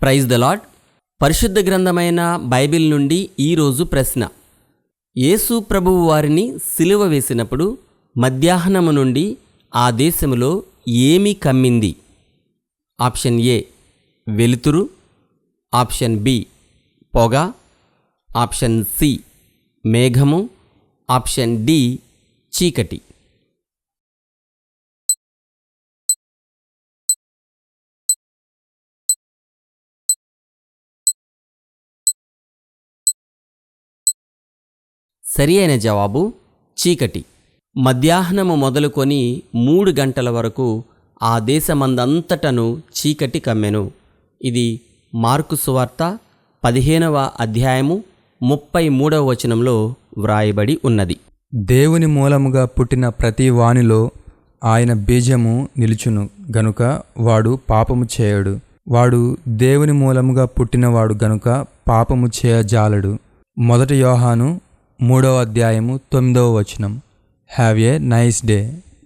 Praise the lord పరిశుద్ధ గ్రంథమైన Bible నుండి ఈరోజు ప్రశ్న. యేసు ప్రభువు వారిని సిలువ వేసినప్పుడు మధ్యాహ్నము నుండి ఆ దేశములో ఏమి కమ్మింది? ఆప్షన్ ఏ వెలుతురు. ఆప్షన్ బి పొగ. ఆప్షన్ సి మేఘము. ఆప్షన్ డి చీకటి. సరి అయిన జవాబు చీకటి. మధ్యాహ్నము మొదలుకొని మూడు గంటల వరకు ఆ దేశమందంతటను చీకటి కమ్మెను. ఇది మార్కు సువార్త పదిహేనవ అధ్యాయము ముప్పై మూడవ వచనంలో వ్రాయబడి ఉన్నది. దేవుని మూలముగా పుట్టిన ప్రతి వానిలో ఆయన బీజము నిలుచును గనుక వాడు పాపము చేయడు. వాడు దేవుని మూలముగా పుట్టినవాడు గనుక పాపము చేయజాలడు. మొదటి యోహాను మూడవ అధ్యాయము తొమ్మిదవ వచనం. Have a nice day